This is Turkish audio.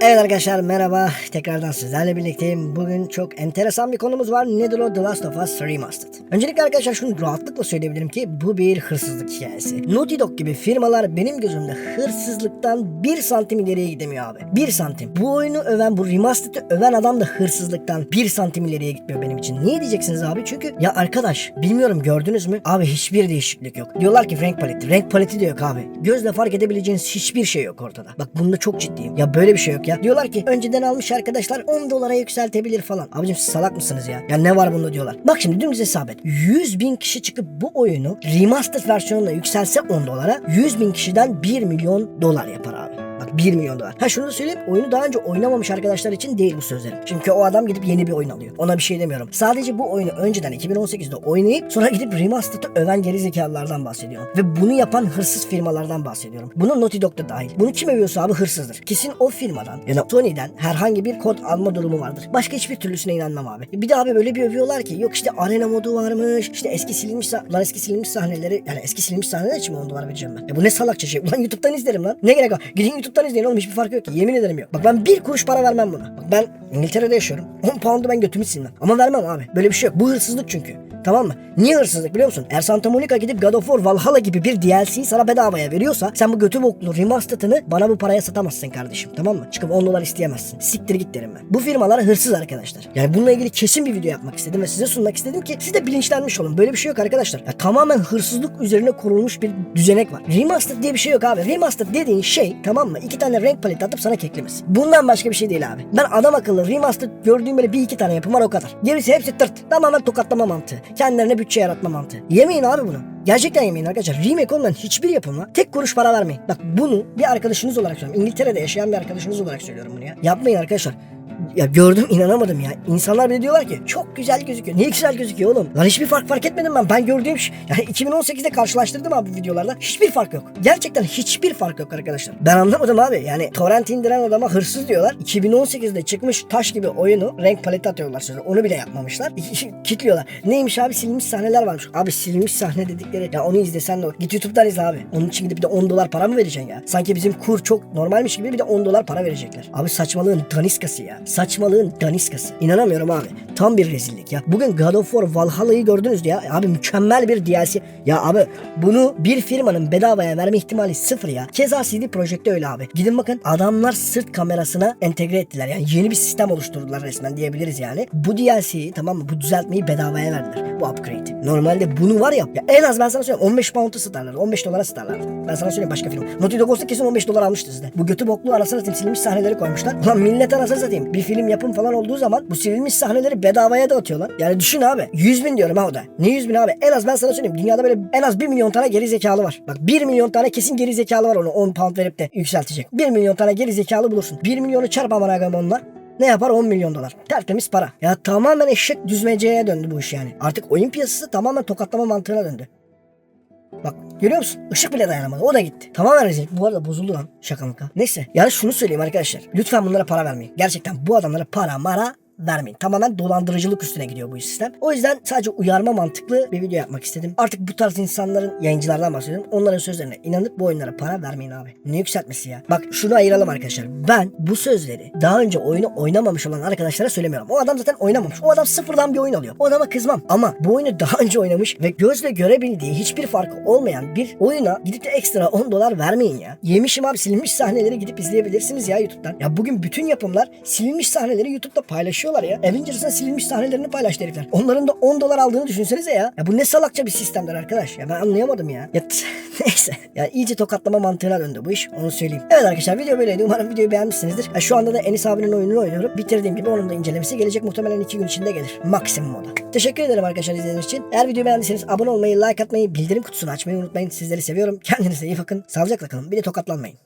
Evet arkadaşlar merhaba. Tekrardan sizlerle birlikteyim. Bugün çok enteresan bir konumuz var. Nedir o? The Last of Us Remastered. Öncelikle arkadaşlar şunu rahatlıkla söyleyebilirim ki bu bir hırsızlık hikayesi. Naughty Dog gibi firmalar benim gözümde hırsızlıktan bir santim ileriye gidemiyor abi. Bir santim. Bu oyunu öven, bu remastered'ı öven adam da hırsızlıktan bir santim ileriye gitmiyor benim için. Niye diyeceksiniz abi? Çünkü ya arkadaş bilmiyorum gördünüz mü? Abi hiçbir değişiklik yok. Diyorlar ki renk paleti. Renk paleti de yok abi. Gözle fark edebileceğiniz hiçbir şey yok ortada. Bak bunda çok ciddiyim. Ya böyle bir şey yok ya. Diyorlar ki önceden almış arkadaşlar 10 dolara yükseltebilir falan. Abicim siz salak mısınız ya? Ya ne var bunda diyorlar. Bak şimdi dümdüz hesap et. 100 bin kişi çıkıp bu oyunu remastered versiyonla yükselse 10 dolara 100 bin kişiden 1 milyon dolar yapar abi. Bak 1 milyon dolar. Ha şunu da söyleyeyim. Oyunu daha önce oynamamış arkadaşlar için değil bu sözlerim. Çünkü o adam gidip yeni bir oyun alıyor. Ona bir şey demiyorum. Sadece bu oyunu önceden 2018'de oynayıp sonra gidip remastered'ı öven geri zekalılardan bahsediyorum. Ve bunu yapan hırsız firmalardan bahsediyorum. Bunun Naughty Dog da dahil. Bunu kim övüyorsa abi hırsızdır. Kesin o firmadan yani Sony'den herhangi bir kod alma durumu vardır. Başka hiçbir türlüsüne inanmam abi. Bir de abi böyle bir övüyorlar ki yok işte arena modu varmış. işte eski silinmiş lan eski silinmiş sahneleri yani eski silinmiş sahneler için mi 10 dolar vereceğim ben? Ya bu ne salakça şey. Ulan YouTube'dan izlerim lan. Ne gerek var? Gidin YouTube'dan izleyin oğlum hiçbir farkı yok ki. Yemin ederim yok. Bak ben bir kuruş para vermem buna. Bak ben İngiltere'de yaşıyorum. 10 pound'u ben götümü silmem. Ama vermem abi. Böyle bir şey yok. Bu hırsızlık çünkü. Tamam mı? Niye hırsızlık biliyor musun? Eğer Santa Monica gidip God of War Valhalla gibi bir DLC'yi sana bedavaya veriyorsa sen bu götü boklu remastered'ını bana bu paraya satamazsın kardeşim. Tamam mı? Çıkıp 10 dolar isteyemezsin. Siktir git derim ben. Bu firmalar hırsız arkadaşlar. Yani bununla ilgili kesin bir video yapmak istedim ve size sunmak istedim ki siz de bilinçlenmiş olun. Böyle bir şey yok arkadaşlar. Ya tamamen hırsızlık üzerine kurulmuş bir düzenek var. Remastered diye bir şey yok abi. Remastered dediğin şey tamam mı? İki tane renk paleti atıp sana keklemesi. Bundan başka bir şey değil abi. Ben adam akıllı remastered gördüğüm böyle bir iki tane yapım var o kadar. Gerisi hepsi tırt. Tamamen tokatlama mantığı. Kendilerine bütçe yaratma mantığı. Yemeyin abi bunu. Gerçekten yemeyin arkadaşlar. Remake olmayan hiçbir yapıma tek kuruş para vermeyin. Bak bunu bir arkadaşınız olarak söylüyorum. İngiltere'de yaşayan bir arkadaşınız olarak söylüyorum bunu ya. Yapmayın arkadaşlar. Ya gördüm inanamadım ya. İnsanlar bile diyorlar ki çok güzel gözüküyor. Niye güzel gözüküyor oğlum? Lan hiçbir fark fark etmedim ben. Ben gördüğüm şey. Yani 2018'de karşılaştırdım abi bu videolarda. Hiçbir fark yok. Gerçekten hiçbir fark yok arkadaşlar. Ben anlamadım abi. Yani torrent indiren adama hırsız diyorlar. 2018'de çıkmış taş gibi oyunu renk paleti atıyorlar sözü. Onu bile yapmamışlar. Kitliyorlar. Neymiş abi silinmiş sahneler varmış. Abi silinmiş sahne dedikleri. Ya onu izlesen de olur. Git YouTube'dan izle abi. Onun için gidip bir de 10 dolar para mı vereceksin ya? Sanki bizim kur çok normalmiş gibi bir de 10 dolar para verecekler. Abi saçmalığın daniskası ya. Saçmalığın daniskası. İnanamıyorum abi. Tam bir rezillik ya. Bugün God of War Valhalla'yı gördünüz ya. Abi mükemmel bir DLC. Ya abi bunu bir firmanın bedavaya verme ihtimali sıfır ya. Keza CD Projekt'te öyle abi. Gidin bakın adamlar sırt kamerasına entegre ettiler. Yani yeni bir sistem oluşturdular resmen diyebiliriz yani. Bu DLC'yi tamam mı? Bu düzeltmeyi bedavaya verdiler. Bu upgrade'i. Normalde bunu var ya, ya en az ben sana söyleyeyim 15 pound'a satarlar. 15 dolara satarlar. Ben sana söyleyeyim başka film. Naughty Dog olsa kesin 15 dolar almıştı sizde. Bu götü boklu arasına satayım sahneleri koymuşlar. Ulan millet arasına satayım. Bir film yapım falan olduğu zaman bu silinmiş sahneleri bedavaya da atıyorlar. Yani düşün abi. 100 bin diyorum ha o da. Ne 100 bin abi? En az ben sana söyleyeyim. Dünyada böyle en az 1 milyon tane geri zekalı var. Bak 1 milyon tane kesin geri zekalı var onu 10 pound verip de yükseltecek. 1 milyon tane geri zekalı bulursun. 1 milyonu çarp amına koyayım onunla. Ne yapar 10 milyon dolar. Tertemiz para. Ya tamamen eşek düzmeceye döndü bu iş yani. Artık oyun piyasası tamamen tokatlama mantığına döndü. Bak görüyor musun? Işık bile dayanamadı. O da gitti. Tamamen rezillik. Bu arada bozuldu lan şaka maka. Neyse. Yani şunu söyleyeyim arkadaşlar. Lütfen bunlara para vermeyin. Gerçekten bu adamlara para mara vermeyin. Tamamen dolandırıcılık üstüne gidiyor bu sistem. O yüzden sadece uyarma mantıklı bir video yapmak istedim. Artık bu tarz insanların yayıncılardan bahsediyorum. Onların sözlerine inanıp bu oyunlara para vermeyin abi. Ne yükseltmesi ya. Bak şunu ayıralım arkadaşlar. Ben bu sözleri daha önce oyunu oynamamış olan arkadaşlara söylemiyorum. O adam zaten oynamamış. O adam sıfırdan bir oyun alıyor. O adama kızmam. Ama bu oyunu daha önce oynamış ve gözle görebildiği hiçbir farkı olmayan bir oyuna gidip de ekstra 10 dolar vermeyin ya. Yemişim abi silinmiş sahneleri gidip izleyebilirsiniz ya YouTube'dan. Ya bugün bütün yapımlar silinmiş sahneleri YouTube'da yapıyorlar ya. Avengers'ın silinmiş sahnelerini paylaştı herifler. Onların da 10 dolar aldığını düşünsenize ya. Ya bu ne salakça bir sistemdir arkadaş. Ya ben anlayamadım ya. Ya neyse. Ya iyice tokatlama mantığına döndü bu iş. Onu söyleyeyim. Evet arkadaşlar video böyleydi. Umarım videoyu beğenmişsinizdir. Ya şu anda da Enis abinin oyununu oynuyorum. Bitirdiğim gibi onun da incelemesi gelecek. Muhtemelen 2 gün içinde gelir. Maksimum o da. Teşekkür ederim arkadaşlar izlediğiniz için. Eğer videoyu beğendiyseniz abone olmayı, like atmayı, bildirim kutusunu açmayı unutmayın. Sizleri seviyorum. Kendinize iyi bakın. Sağlıcakla kalın. Bir de tokatlanmayın.